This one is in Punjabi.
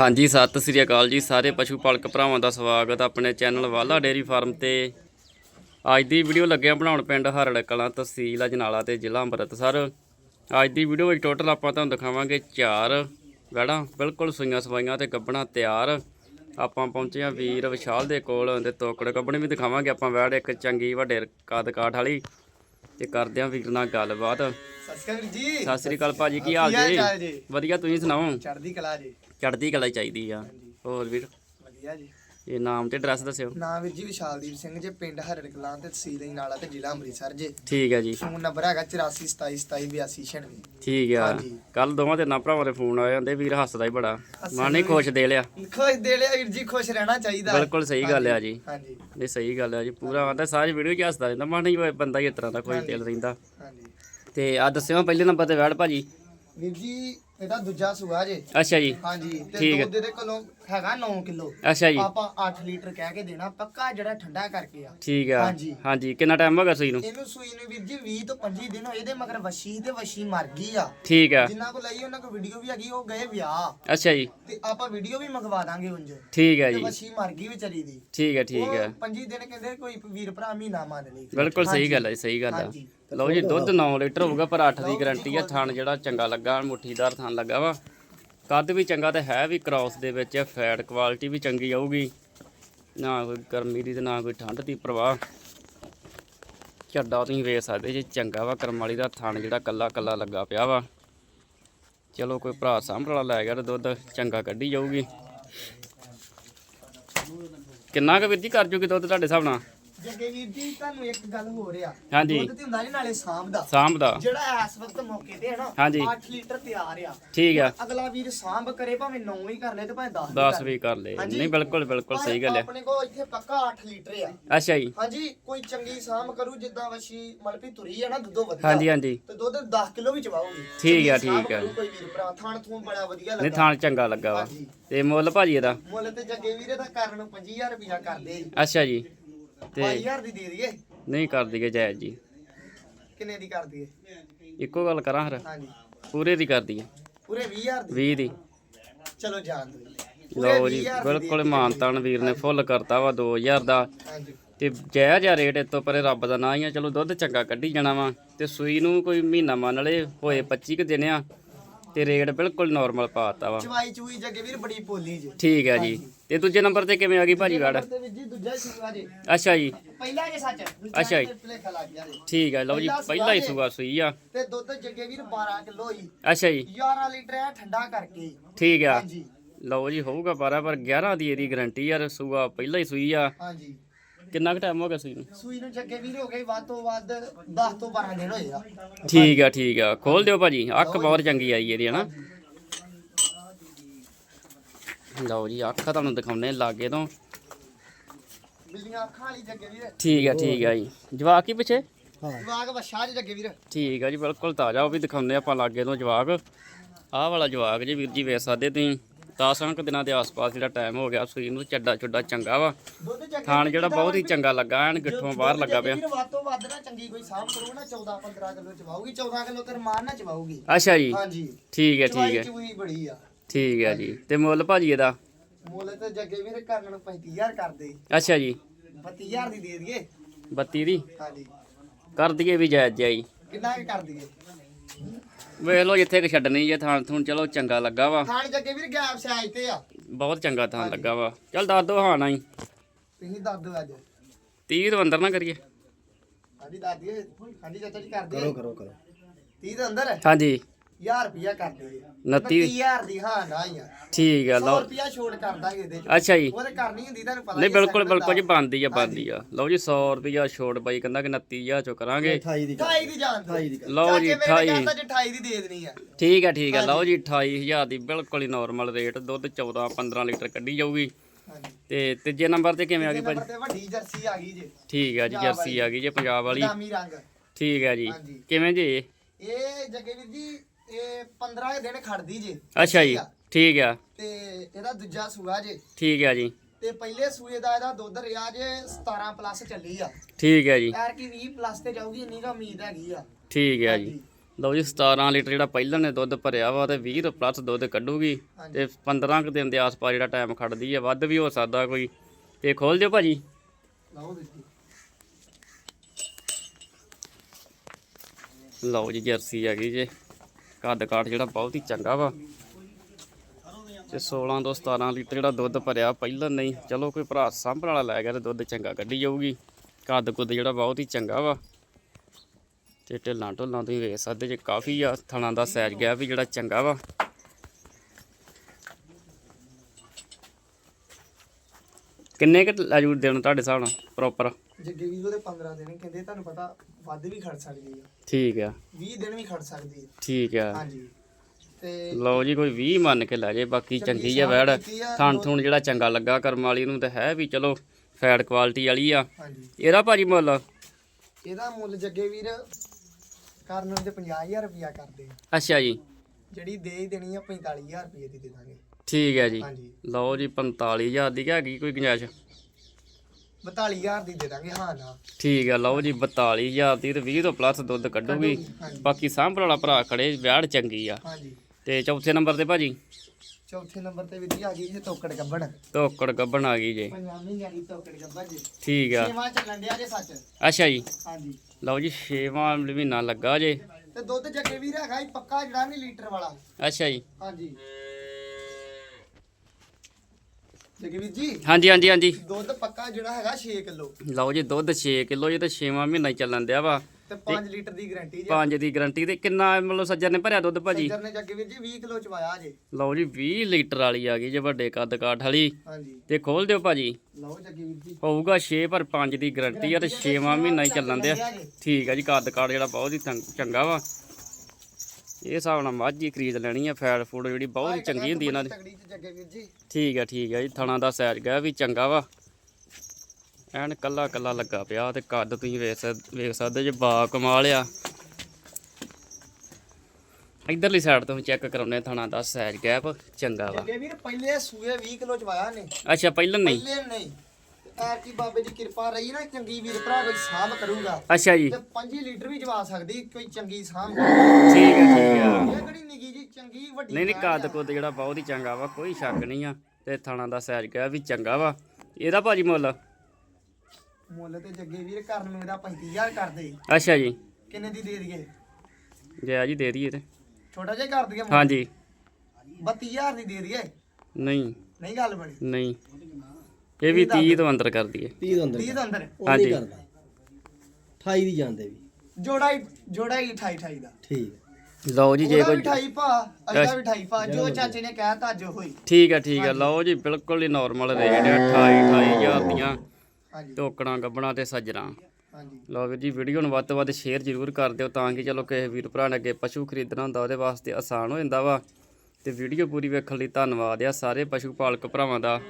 ਹਾਂਜੀ ਸਤਿ ਸ੍ਰੀ ਅਕਾਲ ਜੀ ਸਾਰੇ ਪਸ਼ੂ ਪਾਲਕ ਭਰਾਵਾਂ ਦਾ ਸਵਾਗਤ ਆਪਣੇ ਚੈਨਲ ਵਾਲਾ ਡੇਰੀ ਫਾਰਮ ਤੇ। ਅੱਜ ਦੀ ਵੀਡੀਓ ਲੱਗਿਆ ਬਣਾਉਣ ਪਿੰਡ ਹਰੜ ਕਲਾਂ ਤਹਿਸੀਲ ਅਜਨਾਲਾ ਤੇ ਜ਼ਿਲ੍ਹਾ ਅੰਮ੍ਰਿਤਸਰ। ਅੱਜ ਦੀ ਵੀਡੀਓ ਵਿੱਚ ਟੋਟਲ ਆਪਾਂ ਤੁਹਾਨੂੰ ਦਿਖਾਵਾਂਗੇ ਚਾਰ ਵੈੜਾਂ ਬਿਲਕੁਲ ਸੂਈਆਂ ਸਵਾਈਆਂ ਤੇ ਗੱਬਣਾ ਤਿਆਰ। ਆਪਾਂ ਪਹੁੰਚੇ ਆ ਵੀਰ ਵਿਸ਼ਾਲ ਦੇ ਕੋਲ ਤੇ ਤੋਕੜ ਗੱਬਣੇ ਵੀ ਦਿਖਾਵਾਂਗੇ ਆਪਾਂ ਵੈੜ ਇੱਕ ਚੰਗੀ ਵੱਡੇ ਕੱਦ ਕਾਠ ਵਾਲੀ। ਤੇ ਕਰਦੇ ਆ ਵੀਰ ਨਾਲ ਗੱਲਬਾਤ। ਸਤਿ ਸ਼੍ਰੀ ਅਕਾਲ ਜੀ। ਸਤਿ ਸ੍ਰੀ ਅਕਾਲ ਭਾਜੀ ਕੀ ਹਾਲ ਜੀ? ਵਧੀਆ ਤੁਸੀਂ ਸੁਣਾਓ? ਚੜ੍ਹਦੀ ਕਲਾ ਜੀ। ਚੜ੍ਹਦੀ ਕਲਾ ਹੀ ਚਾਹੀਦੀ ਆ। ਹੋਰ ਵੀਰ? ਵਧੀਆ ਜੀ। ਇਹ ਨਾਮ ਤੇ ਐਡਰੈਸ ਦੱਸਿਓ। ਨਾਮ ਵੀਰ ਜੀ ਵਿਸ਼ਾਲਦੀਪ ਸਿੰਘ ਜੇ ਪਿੰਡ ਹਰੜ ਕਲਾਂ ਤੇ ਤਹਿਸੀਲ ਨਾਲਾ ਤੇ ਜ਼ਿਲ੍ਹਾ ਅੰਮ੍ਰਿਤਸਰ ਜੇ। ਠੀਕ ਹੈ ਜੀ। ਫੋਨ ਨੰਬਰ ਹੈਗਾ 8427278296 ਠੀਕ ਆ। ਹਾਂਜੀ। ਕੱਲ ਦੋਵਾਂ ਦੇ ਨਾ ਭਰਾਵਾਂ ਦੇ ਫੋਨ ਆਏ ਜਾਂਦੇ ਵੀਰ ਹੱਸਦਾ ਹੀ ਬੜਾ। ਮਨ ਹੀ ਖੁਸ਼ ਦੇ ਲਿਆ। ਖੁਸ਼ ਦੇ ਲਿਆ ਵੀਰ ਜੀ ਖੁਸ਼ ਰਹਿਣਾ ਚਾਹੀਦਾ। ਬਿਲਕੁਲ ਸਹੀ ਗੱਲ ਆ ਜੀ। ਹਾਂਜੀ। ਇਹ ਸਹੀ ਗੱਲ ਆ ਜੀ ਪੂਰਾ ਆਂਦਾ ਸਾਰੀ ਵੀਡੀਓ 'ਚ ਹੱਸਦਾ ਰਹਿੰਦਾ। ਮਨ ਹੀ ਬੰਦਾ ਹੀ ਇਸ ਤਰ੍ਹਾਂ ਦਾ ਕੋਈ ਦਿਲ ਰਹਿੰਦਾ। ਹਾਂਜੀ। ਤੇ ਆ ਦੱਸਿਓ ਪਹਿਲੇ ਨੰਬਰ ਤੇ ਵੈੜ ਭਾਜੀ। ਵੀਰ ਜੀ ਇਹਦਾ ਦੂਜਾ ਸੂਆ ਜੇ ਅੱਛਾ ਜੀ ਹਾਂਜੀ ਤੇ ਠੀਕ ਹੈ। ਦੁੱਧ ਦੇ ਕੋਲੋਂ ਹੈਗਾ 9 ਕਿਲੋ। ਅੱਛਾ ਜੀ। ਆਪਾਂ 8 ਲੀਟਰ ਕਹਿ ਕੇ ਦੇਣਾ ਪੱਕਾ ਜਿਹੜਾ ਠੰਡਾ ਕਰਕੇ ਆ। ਠੀਕ ਆ। ਹਾਂਜੀ। ਹਾਂਜੀ ਕਿੰਨਾ ਟਾਈਮ ਹੋ ਗਿਆ ਸੂਈ ਨੂੰ? ਇਹਨੂੰ ਸੂਈ ਨੂੰ ਵੀਰ ਜੀ 20 ਤੋਂ 25 ਦਿਨ ਹੋਏ ਇਹਦੇ ਮਗਰ ਵਸ਼ੀ ਤੇ ਵਸ਼ੀ ਮਰ ਗਈ ਆ। ਠੀਕ ਆ। ਜਿਨ੍ਹਾਂ ਕੋ ਲਈ ਉਹਨਾਂ ਕੋ ਵੀਡੀਓ ਵੀ ਹੈਗੀ ਉਹ ਗਏ ਵਿਆਹ। ਅੱਛਾ ਜੀ। ਤੇ ਆਪਾਂ ਵੀਡੀਓ ਵੀ ਮੰਗਵਾ ਦਾਂਗੇ ਉਂਝ। ਠੀਕ ਆ ਜੀ। ਵਸ਼ੀ ਮਰ ਗਈ ਵਿਚਾਰੀ ਦੀ। ਠੀਕ ਆ ਠੀਕ ਆ। ਉਹ ਪੰਜੀ ਦਿਨ ਕਹਿੰਦੇ ਕੋਈ ਵੀਰ ਭਰਾ ਮਹੀਨਾ ਮੰਨ ਲਈ ਬਿਲਕੁਲ ਸਹੀ ਗੱਲ ਹੈ ਸਹੀ ਗੱਲ ਆ। ਲਓ ਜੀ ਦੁੱਧ 9 ਲੀਟਰ ਹੋਊਗਾ ਪਰ 8 ਦੀ ਗਾਰੰਟੀ ਆ ਥਣ ਜਿਹੜਾ ਚੰਗਾ ਲੱਗਾ ਮੁੱਠੀਦਾਰ ਥਣ ਲੱਗਾ ਵਾ। ਕੱਦ ਵੀ ਚੰਗਾ ਤੇ ਹੈ ਵੀ ਕ੍ਰਾਸ ਦੇ ਵਿੱਚ ਫੈਟ ਕੁਆਲਿਟੀ ਵੀ ਚੰਗੀ ਆਊਗੀ। ਨਾ ਕੋਈ ਗਰਮੀ ਦੀ ਤੇ ਨਾ ਕੋਈ ਠੰਡ ਦੀ ਪ੍ਰਵਾਹ। ਝੱਡਾ ਤੁਸੀਂ ਵੇਖ ਸਕਦੇ ਜੇ, ਚੰਗਾ ਵਾ ਕਰਮਾਲੀ ਦਾ ਥਣ ਜਿਹੜਾ ਕੱਲਾ ਕੱਲਾ ਲੱਗਾ ਪਿਆ ਵਾ। ਚਲੋ ਕੋਈ ਭਰਾ ਸਾਂਭਣ ਵਾਲਾ ਲੈ ਗਿਆ ਤੇ ਦੁੱਧ ਚੰਗਾ ਕੱਢੀ ਜਾਊਗੀ। ਕਿੰਨਾ ਕੁ ਵੀਰ ਜੀ ਕਰ ਜੂਗੀ ਦੁੱਧ ਤੁਹਾਡੇ ਹਿਸਾਬ ਨਾਲ? ਜੱਗੇ ਵੀਰ ਜੀ ਤੁਹਾਨੂੰ ਇੱਕ ਗੱਲ ਹੋ ਰਿਹਾ ਹਾਂਜੀ। ਦੁੱਧ ਤੇ ਹੁੰਦਾ ਨਹੀਂ ਨਾਲੇ ਸਾਂਭ ਦਾ। ਸਾਂਭ ਦਾ। ਜਿਹੜਾ ਇਸ ਵਕਤ ਮੌਕੇ ਤੇ ਹੈ ਨਾ ਹਾਂਜੀ। 8 ਲੀਟਰ ਤਿਆਰ ਆ। ਠੀਕ ਆ। ਅਗਲਾ ਵੀਰ ਸਾਂਭ ਕਰੇ ਭਾਵੇਂ 9 ਹੀ ਕਰ ਲੇ ਤੇ ਭਾਵੇਂ 10 10 ਵੀ ਕਰ ਲਏ ਹਾਂਜੀ। ਨਹੀਂ ਬਿਲਕੁਲ ਬਿਲਕੁਲ ਸਹੀ ਗੱਲ ਹੈ ਆਪਣੇ ਕੋਲ ਇੱਥੇ ਪੱਕਾ 8 ਲੀਟਰ ਆ। ਅੱਛਾ ਜੀ। ਹਾਂਜੀ ਕੋਈ ਚੰਗੀ ਸਾਂਭ ਕਰੂ ਜਿੱਦਾਂ ਵਸ਼ੀ ਮਲਪੀ ਤੁਰੀ ਆ ਨਾ ਦੁੱਧੋਂ ਵਧੀਆ। ਹਾਂਜੀ ਹਾਂਜੀ। ਤੇ ਦੁੱਧ 10 ਕਿਲੋ ਵੀ ਚਵਾਉਗੀ ਠੀਕ ਆ, ਚੰਗੀ ਸਾਂਭ ਠੀਕ ਆ। ਕਰੂ ਕੋਈ ਵੀਰ ਭਰਾ। ਥਾਣ ਥੂਣ ਬੜਾ ਵਧੀਆ ਨਹੀਂ ਲੱਗਾ। ਥਾਣ ਚੰਗਾ ਲੱਗਾ ਵਾ। ਹਾਂਜੀ। ਤੇ ਮੁੱਲ ਭਾਜੀ ਇਹਦਾ? ਮੁੱਲ ਤੇ ਜੱਗੇ ਵੀਰੇ ਦਾ ਕਰਨ ਨੂੰ 25000 ਰੁਪਇਆ ਕਰਦੇ ਅੱਛਾ ਜੀ। ਤੇ 25000 ਦੀ ਦੇ ਦਈਏ? ਨਹੀਂ ਕਰ ਦਈਏ ਜਾਇਜ਼ ਜੀ। ਕਿੰਨੇ ਦੀ ਕਰ ਦਈਏ? ਇੱਕੋ ਗੱਲ ਕਰਾਂ ਹਰ ਹਾਂਜੀ। ਪੂਰੇ ਦੀ ਕਰ ਦਈਏ। ਪੂਰੇ 20000 ਦੀ? 20 ਦੀ। ਚਲੋ ਜਾਣ ਦਿਓ ਲਓ ਜੀ ਬਿਲਕੁਲ ਮਾਨਤਾਨ ਵੀਰ ਨੇ ਫੁੱਲ ਕਰਤਾ ਵਾ 2000 ਦਾ। ਹਾਂਜੀ। ਤੇ ਜਾਇਜ਼ ਆ ਰੇਟ ਇਤੋਂ ਪਰੇ ਰੱਬ ਦਾ ਨਾਂ ਹੀ ਆ। ਚਲੋ ਦੁੱਧ ਚੰਗਾ ਕੱਢੀ ਜਾਣਾ ਵਾ। ਤੇ ਸੂਈ ਨੂੰ ਕੋਈ ਮਹੀਨਾ ਮੰਨ ਲਏ ਹੋਏ 25 ਕੁ ਦਿਨ ਆ। ਤੇ ਰੇਟ ਬਿਲਕੁਲ ਨਾਰਮਲ ਪਾਤਾ ਵਾ। ਚਵਾਈ ਚੂਈ ਜੱਗੇ ਵੀਰ ਬੜੀ ਪੋਲੀ ਜੀ। ਠੀਕ ਹੈ ਜੀ। ਤੇ ਦੂਜੇ ਨੰਬਰ ਤੇ ਕਿਵੇਂ ਆ ਗਈ ਭਾਜੀ ਵਾੜ? ਤੇ ਵੀਰ ਜੀ ਦੂਜਾ ਸੂਆ ਜੀ। ਅੱਛਾ ਜੀ। ਪਹਿਲਾ ਜੇ ਸੱਚ ਦੂਜਾ ਅੱਛਾ ਜੀ। ਤੇ ਭੁਲੇਖਾ ਲੱਗ ਗਿਆ ਜੀ। ਠੀਕ ਹੈ ਲਓ ਜੀ ਪਹਿਲਾ ਹੀ ਸੂਆ ਸੂਈ ਆ। ਤੇ ਦੁੱਧ ਜੱਗੇ ਵੀਰ 12 ਕਿਲੋ ਹੀ ਅੱਛਾ ਜੀ। 11 ਲੀਟਰ ਹੈ ਠੰਡਾ ਕਰਕੇ। ਠੀਕ ਆ। ਹਾਂਜੀ। ਲਓ ਜੀ ਹੋਊਗਾ 12 ਪਰ 11 ਦੀ ਇਹਦੀ ਗਾਰੰਟੀ ਯਾਰ ਸੂਆ ਪਹਿਲਾਂ ਹੀ ਸੂਈ ਆ। ਹਾਂਜੀ। ਕਿੰਨਾ ਕੁ ਟਾਈਮ ਹੋ ਗਿਆ ਸੂਈ ਨੂੰ? ਸੂਈ ਨੂੰ ਜੱਗੇ ਵੀਰ ਹੋ ਗਈ ਵੱਧ ਤੋਂ ਵੱਧ 10 ਤੋਂ 12 ਦਿਨ ਹੋਏ ਆ। ਠੀਕ ਆ ਠੀਕ ਆ। ਖੋਲ ਦਿਓ ਭਾਜੀ ਅੱਖ ਬਹੁਤ ਚੰਗੀ ਆਈ ਇਹਦੀ ਹਨਾ? ਲਓ ਜੀ ਅੱਖ ਤੁਹਾਨੂੰ ਦਿਖਾਉਣੇ ਲਾਗੇ ਤੋਂ। ਬਿੱਲੀਆਂ ਅੱਖਾਂ ਵਾਲੀ ਜੱਗੇ ਵੀਰ। ਠੀਕ ਆ ਠੀਕ ਆ ਜੀ। ਜਵਾਕ ਹੀ ਪਿੱਛੇ? ਵਾਗ ਵਛਾ ਜੀ ਜੱਗੇ ਵੀਰ। ਠੀਕ ਆ ਜੀ ਬਿਲਕੁਲ ਤਾਜ਼ਾ ਉਹ ਵੀ ਦਿਖਾਉਂਦੇ ਆਪਾਂ ਲਾਗੇ ਤੋਂ ਜਵਾਕ। ਆਹ ਵਾਲਾ ਜਵਾਕ ਜੀ ਵੀਰ ਜੀ ਵੇਖ ਸਕਦੇ ਤੁਸੀਂ। 10 ਕੁ ਦਿਨਾਂ ਦੇ ਆਸ-ਪਾਸ ਜਿਹੜਾ ਟਾਈਮ ਹੋ ਗਿਆ ਸੂਈ ਨੂੰ ਚੱਡਾ ਚੁੱਡਾ ਚੰਗਾ ਵਾ। ਥਾਣ ਜਿਹੜਾ ਬਹੁਤ ਹੀ ਚੰਗਾ ਲੱਗਾ ਐਨ ਗਿੱਠੋਂ ਬਾਹਰ ਲੱਗਾ ਪਿਆ। ਵੀਰ ਵੱਧ ਤੋਂ ਵੱਧ ਨਾ ਚੰਗੀ ਕੋਈ ਸਾਂਭ ਕਰੂ ਨਾ 14 15 ਕਿਲੋ ਚਵਾਉਗੀ 14 ਕਿਲੋ ਤੇ ਰਮਾਨ ਨਾ ਚਵਾਉਗੀ ਅੱਛਾ ਜੀ। ਹਾਂਜੀ। ਠੀਕ ਹੈ ਠੀਕ ਚਵਾਈ ਹੈ। ਚੂਈ ਬੜੀ ਆ। ਠੀਕ ਹੈ ਜੀ। ਤੇ ਮੁੱਲ ਭਾਜੀ ਇਹਦਾ? ਮੁੱਲ ਤੇ ਜੱਗੇ ਵੀਰ ਕਰਨ ਨੂੰ 35000 ਕਰਦੇ। ਅੱਛਾ ਜੀ। 32000 ਦੀ ਦੇ ਦਈਏ। 32 ਦੀ? ਹਾਂਜੀ। ਕਰ ਦਈਏ ਵੀ ਜਾਇਜ਼ ਜਾਈ ਕਿੰਨਾ ਕੁ ਕਰ ਦਈਏ? ਵੇਖ ਲਓ ਜਿੱਥੇ ਕਿ ਛੱਡਣੀ ਜੇ ਥਾਣ ਥੂਣ ਚਲੋ ਚੰਗਾ ਲੱਗਾ ਵਾ। ਥਾਣ ਜੱਗੇ ਵੀਰ ਗੈਪ ਸਾਈਜ਼ ਤੇ ਆ। ਬਹੁਤ ਚੰਗਾ ਥਾਣ ਲੱਗਾ ਵਾ। ਚੱਲ ਦੱਸ ਦੋ ਹਾਂ ਨਹੀਂ। ਤੁਸੀਂ ਦੱਸ ਦਿਓ ਅੱਜ। 30 ਤੋਂ ਅੰਦਰ ਨਾ ਕਰੀਏ। ਹਾਂਜੀ ਦੱਸ ਦਈਏ। ਹਾਂਜੀ ਚਾਚਾ ਜੀ ਕਰਦੇ ਕਰੋ ਕਰੋ ਕਰੋ। 30 ਦੇ ਅੰਦਰ? ਹਾਂਜੀ। 1000 ਰੁਪਿਆ ਕਰ ਦਈਏ 29 30000 ਦੀ ਹਾਂ ਨਾ ਹੀ ਆ ਠੀਕ ਆ 100 ਲਓ ਰੁਪਿਆ ਛੋਟ ਕਰ ਦਾਂਗੇ ਇਹਦੇ ਚ। ਅੱਛਾ ਜੀ। ਉਹਦੇ ਕਰਨੀ ਹੁੰਦੀ ਤੁਹਾਨੂੰ ਪਤਾ ਨਹੀਂ ਹੀ ਆ, ਬਿਲਕੁਲ ਜੀ ਦਾ। ਬਣਦੀ ਆ ਬਣਦੀ ਆ। ਲਓ ਜੀ 100 ਰੁਪਿਆ ਛੋਟ ਬਾਈ ਕਹਿੰਦਾ ਕਿ 29000 ਚੋਂ ਕਰਾਂਗੇ। 28 ਦੀ 28 ਦੀ ਜਾਨ 28 ਦੀ ਲਓ ਜੀ 28 28 ਦੀ ਦੇ ਦੇਣੀ ਆ। ਠੀਕ ਆ ਠੀਕ ਆ। ਲਓ ਜੀ 28000 ਦੀ ਬਿਲਕੁਲ ਹੀ ਨਾਰਮਲ ਰੇਟ ਦੁੱਧ 14 15 ਲੀਟਰ ਕੱਢੀ ਜਾਊਗੀ। ਤੇ ਤੀਜੇ ਨੰਬਰ ਤੇ ਕਿਵੇਂ ਆ ਗਈ ਨੰਬਰ ਭਾਜੀ ਤੇ ਵੱਡੀ ਜਰਸੀ ਆ ਗਈ ਜੇ। ਠੀਕ ਆ ਜੀ ਜਰਸੀ ਆ ਗਈ ਜੇ ਪੰਜਾਬ ਵਾਲੀ। ਠੀਕ ਆ ਜੀ। ਕਿਵੇਂ ਜੀ? ਇਹ ਜੱਗੇ ਵੀਰ ਜੀ ਇਹ 15 ਕੁ ਦਿਨ ਖੜਦੀ ਜੇ। ਅੱਛਾ ਜੀ ਠੀਕ ਆ। ਤੇ ਇਹਦਾ ਦੂਜਾ ਸੂਆ ਜੇ। ਠੀਕ ਆ ਜੀ। ਤੇ ਪਹਿਲੇ ਸੂਏ ਦਾ ਇਹਦਾ ਦੁੱਧ ਰਿਹਾ ਜੇ 17 ਪਲੱਸ ਚੱਲੀ ਆ। ਠੀਕ ਆ ਜੀ। ਯਾਰ ਕੀ 20 ਪਲੱਸ ਤੇ ਜਾਊਗੀ ਇੰਨੀ ਕਾ ਉਮੀਦ ਹੈਗੀ ਆ। ਠੀਕ ਆ ਜੀ। ਲਓ ਜੀ 17 ਲੀਟਰ ਜਿਹੜਾ ਪਹਿਲਾਂ ਨੇ ਦੁੱਧ ਭਰਿਆ ਵਾ ਤੇ 20 ਤੋਂ ਪਲੱਸ ਦੁੱਧ ਕੱਢੂਗੀ। ਤੇ 15 ਕੁ ਦਿਨ ਦੇ ਆਸ-ਪਾਸ ਜਿਹੜਾ ਟਾਈਮ ਖੜਦੀ ਆ ਵੱਧ ਵੀ ਹੋ ਸਕਦਾ ਕੋਈ। ਤੇ ਖੋਲ ਦਿਓ ਭਾਜੀ। ਲਓ ਦਿੱਤੀ ਲਓ ਜੀ ਜਰਸੀ ਹੈਗੀ ਜੇ। ਕੱਦ ਕਾਠ ਜਿਹੜਾ ਬਹੁਤ ਹੀ ਚੰਗਾ ਵਾ। ਤੇ 16 ਤੋਂ 17 ਲੀਟਰ ਜਿਹੜਾ ਦੁੱਧ ਭਰਿਆ, ਪਹਿਲਾਂ ਨਹੀਂ। ਚਲੋ ਕੋਈ ਭਰਾ ਸਾਂਭਣ ਵਾਲਾ ਲੈ ਗਿਆ ਤੇ ਦੁੱਧ ਚੰਗਾ ਕੱਢੀ ਜਾਊਗੀ। ਕੱਦ ਕੁੱਦ ਜਿਹੜਾ ਬਹੁਤ ਹੀ ਚੰਗਾ ਵਾ। ਤੇ ਢਿੱਲਾਂ ਢੁੱਲਾਂ ਤੁਸੀਂ ਵੇਖ ਸਕਦੇ ਜੇ ਕਾਫੀ ਆ, ਥਣਾ ਦਾ ਸਾਈਜ਼ ਗਿਆ ਵੀ ਜਿਹੜਾ ਚੰਗਾ ਵਾ। ਕਿੰਨੇ ਕੁ ਲਾਜੂ ਦੇਣ ਤੁਹਾਡੇ ਹਿਸਾਬ ਨਾਲ ਪ੍ਰੋਪਰ ਜੱਗੇ ਵੀਰ ਉਹਦੇ 15 ਦਿਨ ਕਹਿੰਦੇ ਤੁਹਾਨੂੰ ਪਤਾ ਵੱਧ ਵੀ ਖੜ ਸਕਦੀ ਆ। ਠੀਕ ਆ। 20 ਦਿਨ ਵੀ ਖੜ ਸਕਦੀ ਆ। ਠੀਕ ਆ। ਹਾਂਜੀ। ਤੇ ਲਓ ਜੀ ਕੋਈ 20 ਮੰਨ ਕੇ ਲੈ ਜੇ ਬਾਕੀ ਚੰਗੀ ਆ ਵੈੜ। ਥਣ ਥੂਣ ਜਿਹੜਾ ਚੰਗਾ ਲੱਗਾ ਕਰਮ ਵਾਲੀ ਨੂੰ ਤਾਂ ਹੈ ਵੀ ਚਲੋ ਫੈਟ ਕੁਆਲਿਟੀ ਵਾਲੀ ਆ। ਹਾਂਜੀ। ਇਹਦਾ ਭਾਜੀ ਮੁੱਲ? ਇਹਦਾ ਮੁੱਲ ਜੱਗੇ ਵੀਰ ਕਰਨ ਨੂੰ ਤੇ 50000 ਰੁਪਿਆ ਕਰਦੇ ਆ। ਅੱਛਾ ਜੀ। ਜਿਹੜੀ ਦੇ ਹੀ ਦੇਣੀ ਆ 45000 ਰੁਪਏ ਦੀ ਦੇ ਦਾਂਗੇ। ਠੀਕ ਹੈ ਜੀ। ਹਾਂਜੀ। ਲਓ ਜੀ 45000 ਦੀ ਹੈਗੀ ਕੋਈ ਗੁੰਜਾਇਸ਼? 42000 ਦੀ ਦੇ ਦਾਂਗੇ ਹਾਂ ਨਾ। ਠੀਕ ਹੈ ਲਓ ਜੀ 42000 ਦੀ ਤੇ 20 ਤੋਂ ਪਲੱਸ ਦੁੱਧ ਕੱਢੂਗੀ। ਹਾਂਜੀ। ਬਾਕੀ ਸਾਂਭਣ ਵਾਲਾ ਭਰਾ ਖੜੇ ਵਿਆੜ ਚੰਗੀ ਆ। ਹਾਂਜੀ। ਤੇ ਚੌਥੇ ਨੰਬਰ ਤੇ ਭਾਜੀ? ਚੌਥੇ ਨੰਬਰ ਤੇ ਵੀਰ ਜੀ ਆ ਗਈ ਇਹ ਤੋਕੜ ਗੱਬੜ। ਧੋਕੜ ਗੱਬਣ ਆ ਗਈ ਜੇ। ਪੰਜਾਬੀ ਗਾੜੀ ਤੋਕੜ ਗੱਬੜ ਜੀ। ਠੀਕ ਆ। ਛੇਵਾਂ ਚੱਲਣ ਡਿਆ ਜੇ ਸੱਚ। ਅੱਛਾ ਜੀ। ਹਾਂਜੀ। ਲਓ ਜੀ 6ਵਾਂ ਮਹੀਨਾ ਲੱਗਾ ਜੇ। ਤੇ ਦੁੱਧ ਜੱਗੇ ਵੀਰ ਹੈਗਾ ਪੱਕਾ ਜਿਹੜਾ ਨਹੀਂ ਲੀਟਰ ਵਾਲਾ। ਅੱਛਾ ਜੀ। ਹਾਂਜੀ। ਜੱਗੇ ਵੀਰ ਜੀ ਹਾਂਜੀ ਹਾਂਜੀ ਹਾਂਜੀ। ਦੁੱਧ ਪੱਕਾ ਜਿਹੜਾ ਹੈਗਾ 6 ਕਿਲੋ। ਲਓ ਜੀ ਦੁੱਧ 6 ਕਿਲੋ ਜੇ ਤੇ 6ਵਾਂ ਮਹੀਨਾ ਹੀ ਚੱਲਣ ਦਿਆ ਵਾ। ਤੇ 5 ਲੀਟਰ ਦੀ ਗਾਰੰਟੀ ਜੇ। ਪੰਜ ਦੀ ਗਰੰਟੀ ਤੇ ਕਿੰਨਾ ਮਤਲਬ ਸੱਜਰ ਨੇ ਭਰਿਆ ਦੁੱਧ ਭਾਜੀ? ਸੱਜਰ ਨੇ ਜੱਗੇ ਵੀਰ ਜੀ 20 ਕਿਲੋ ਚਵਾਇਆ ਜੇ। ਲਓ ਜੀ 20 ਲੀਟਰ ਵਾਲੀ ਆ ਗਈ ਜੇ ਵੱਡੇ ਕੱਦ ਕਾਠ ਵਾਲੀ। ਹਾਂਜੀ। ਤੇ ਖੋਲ ਦਿਓ ਭਾਜੀ। ਲਓ ਜੱਗੇ ਵੀਰ ਜੀ। ਹੋਊਗਾ 6 ਪਰ 5 ਦੀ ਗਰੰਟੀ ਆ ਤੇ 6ਵਾਂ ਮਹੀਨਾ ਹੀ ਚੱਲਣ ਦਿਆ। ਠੀਕ ਆ ਜੀ ਕੱਦ ਕਾਠ ਜਿਹੜਾ ਬਹੁਤ ਹੀ ਚੰਗਾ ਵਾ। ਇਹ ਹਿਸਾਬ ਨਾਲ ਮੱਝ ਹੀ ਖਰੀਦ ਲੈਣੀ ਆ ਫੈਟ ਫੂਡ ਜਿਹੜੀ ਬਹੁਤ ਹੀ ਚੰਗੀ ਹੁੰਦੀ ਇਹਨਾਂ ਦੀ। ਠੀਕ ਆ ਠੀਕ ਆ ਜੀ ਥਣਾ ਦਾ ਸਾਈਜ਼ ਗਿਆ ਵੀ ਚੰਗਾ ਵਾ। ਐਨ ਕੱਲਾ ਕੱਲਾ ਲੱਗਾ ਪਿਆ ਤੇ ਕੱਦ ਤੁਸੀਂ ਵੇਖ ਵੇਖ ਸਕਦੇ ਜੇ ਬਾ ਕਮਾਲ ਆ। ਇਧਰਲੀ ਸਾਈਡ ਤੋਂ ਚੈੱਕ ਕਰਾਉਨੇ ਥਣਾ ਦਾ ਸਾਈਜ਼ ਗੈਪ ਚੰਗਾ ਵਾ। ਜੱਗੇ ਵੀਰ ਪਹਿਲੇ ਸੂਏ 20 ਕਿਲੋ ਚਵਾਇਆ ਨੇ। ਅੱਛਾ ਪਹਿਲਾਂ ਨਹੀਂ। ਪਹਿਲੇ ਨਹੀਂ। ਐਰ ਕੀ ਬਾਬੇ ਦੀ ਕਿਰਪਾ ਰਹੀ ਨਾ ਚੰਗੀ ਵੀਰ ਭਰਾ ਕੋਈ ਸਾਂਭ ਕਰੂਗਾ। ਅੱਛਾ ਜੀ। ਤੇ 5 ਲੀਟਰ ਵੀ ਜਵਾ ਸਕਦੀ ਕੋਈ ਚੰਗੀ ਸਾਂਭ। ਠੀਕ ਹੈ ਠੀਕ ਆ। ਇਹ ਕਿਹੜੀ ਨਿੱਗੀ ਜੀ ਚੰਗੀ ਵੱਡੀ ਨਹੀਂ ਨਹੀਂ ਗਾਂ ਕੱਦ ਆ। ਕੁੱਦ ਜਿਹੜਾ ਬਹੁਤ ਹੀ ਚੰਗਾ ਵਾ ਕੋਈ ਸ਼ੱਕ ਨਹੀਂ ਆ। ਤੇ ਥਣਾ ਦਾ ਸਾਈਜ਼ ਗਿਆ ਵੀ ਚੰਗਾ ਵਾ। ਇਹਦਾ ਭਾਜੀ ਮੁੱਲ? ਮੁੱਲ ਤੇ ਜੱਗੇ ਵੀਰ ਕਰਨ ਨੂੰ ਇਹਦਾ 35000 ਕਰਦੇ ਅੱਛਾ ਜੀ। ਕਿੰਨੇ ਦੀ ਦੇ ਦਈਏ? ਜੈ ਜੀ ਦੇ ਦਈਏ ਤੇ। ਛੋਟਾ ਜਿਹਾ ਕਰ ਦਈਏ ਮੁੱਲ। ਹਾਂਜੀ। 32000 ਦੀ ਦੇ ਦਈਏ? ਨਹੀਂ। ਨਹੀਂ ਗੱਲ ਬਣੀ। ਨਹੀਂ। ਇਹ ਵੀ 30 ਤੋਂ ਅੰਦਰ ਕਰ ਦਈਏ। 30 ਦੇ ਅੰਦਰ 30 ਦੇ ਅੰਦਰ? ਉਹ ਹਾਂਜੀ। ਨਹੀਂ ਕਰਦਾ। 28 ਦੀ ਜਾਂਦੇ ਵੀ। ਜੋੜਾ ਹੀ ਜੋੜਾ ਹੀ 28 28 ਦਾ। ਠੀਕ। ਹੈ। ਲਓ ਜੀ ਜੇ ਉਹਦਾ ਵੀ ਕੋਈ 28 ਭਾ ਅਜਾ ਵੀ 28 ਭਾ ਜੋ ਚਾਚੇ ਨੇ ਕਹਿਤਾ ਜੋ ਹੋਈ ਠੀਕ ਹੈ ਠੀਕ ਹੈ ਲਓ ਜੀ ਬਿਲਕੁਲ ਹੀ ਨਾਰਮਲ ਰੇਟ ਹੈ 28 28000 ਦੀਆਂ। ਹਾਂਜੀ। ਟੋਕਣਾ ਗੱਬਣਾ ਤੇ ਸੱਜਣਾ ਹਾਂਜੀ। ਲਓ ਵੀਰ ਜੀ ਵੀਡੀਓ ਨੂੰ ਵੱਧ ਤੋਂ ਵੱਧ ਸ਼ੇਅਰ ਜ਼ਰੂਰ ਕਰ ਦਿਓ ਤਾਂ ਕਿ ਚਲੋ ਕਿਸੇ ਵੀਰ ਭਰਾ ਨੇ ਅੱਗੇ ਪਸ਼ੂ ਖਰੀਦਣਾ ਹੁੰਦਾ ਉਹਦੇ ਵਾਸਤੇ ਆਸਾਨ ਹੋ ਜਾਂਦਾ ਵਾ। ਤੇ ਵੀਡੀਓ ਪੂਰੀ ਵੇਖਣ ਲਈ ਧੰਨਵਾਦ ਆ ਸਾਰੇ ਪਸ਼ੂ ਪਾਲਕ ਭਰਾਵਾਂ ਦਾ।